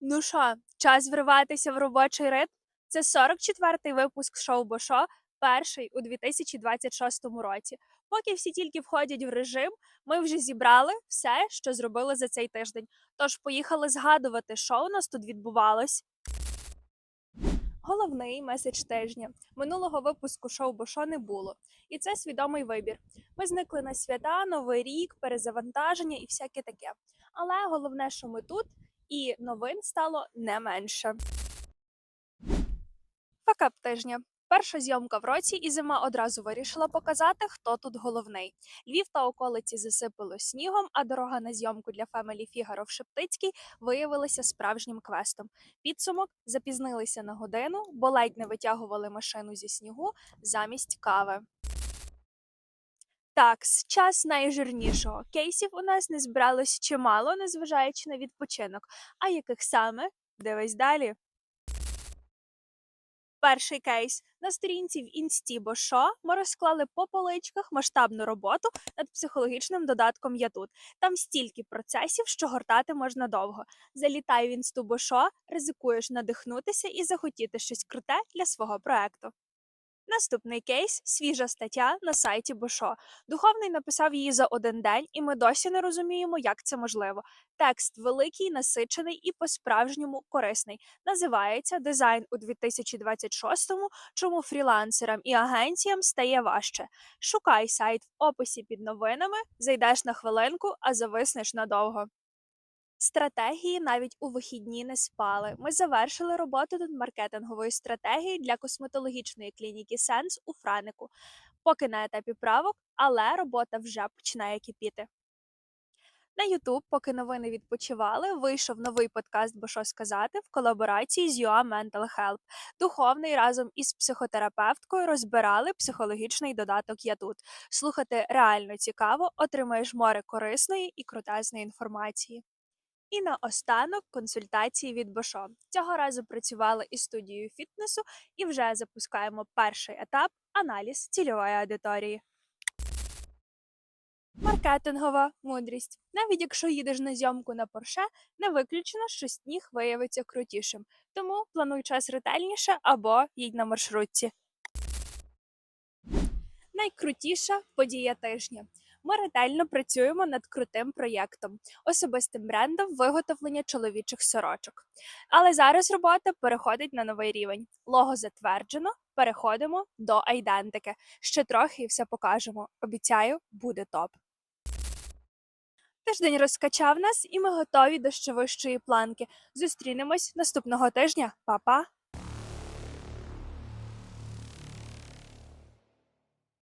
Ну що, час вриватися в робочий ритм? Це 44-й випуск шоу Бошо, перший у 2026 році. Поки всі тільки входять в режим, ми вже зібрали все, що зробили за цей тиждень. Тож поїхали згадувати, що у нас тут відбувалось. Головний меседж тижня минулого випуску шоу Бошо не було, і це свідомий вибір. Ми зникли на свята, новий рік, перезавантаження і всяке таке. Але головне, що ми тут, і новин стало не менше. Факап тижня. Перша зйомка в році, і зима одразу вирішила показати, хто тут головний. Львів та околиці засипало снігом, а дорога на зйомку для Family Figaro в Шептицький виявилася справжнім квестом. Підсумок запізнилися на годину, бо ледь не витягували машину зі снігу замість кави. Так, час найжирнішого. Кейсів у нас не збиралось чимало, незважаючи на відпочинок. А яких саме? Дивись далі. Перший кейс на сторінці в інсті Бошо ми розклали по поличках масштабну роботу над психологічним додатком Я тут. Там стільки процесів, що гортати можна довго. Залітай в інсту Бошо, ризикуєш надихнутися і захотіти щось круте для свого проекту. Наступний кейс свіжа стаття на сайті Бошо. Духовний написав її за один день, і ми досі не розуміємо, як це можливо. Текст великий, насичений і по-справжньому корисний. Називається Дизайн у 2026-му, чому фрілансерам і агенціям стає важче. Шукай сайт в описі під новинами, зайдеш на хвилинку, а зависнеш надовго. Стратегії навіть у вихідні не спали. Ми завершили роботу над маркетинговою стратегією для косметологічної клініки Сенс у Франику. Поки на етапі правок, але робота вже починає кипіти. На YouTube, поки новини відпочивали, вийшов новий подкаст Бо що сказати в колаборації з UA Mental Health. Духовний разом із психотерапевткою розбирали психологічний додаток Я тут. Слухати реально цікаво, отримаєш море корисної і крутезної інформації. І наостанок консультації від Бошо. Цього разу працювали із студією фітнесу і вже запускаємо перший етап аналіз цільової аудиторії. Маркетингова мудрість. Навіть якщо їдеш на зйомку на Порше, не виключено, що сніг виявиться крутішим. Тому плануй час ретельніше або їдь на маршрутці. Найкрутіша подія тижня. Ми ретельно працюємо над крутим проєктом, особистим брендом виготовлення чоловічих сорочок. Але зараз робота переходить на новий рівень. Лого затверджено, переходимо до айдентики. Ще трохи і все покажемо. Обіцяю, буде топ. Тиждень розкачав нас, і ми готові до ще вищої планки. Зустрінемось наступного тижня. Па-па!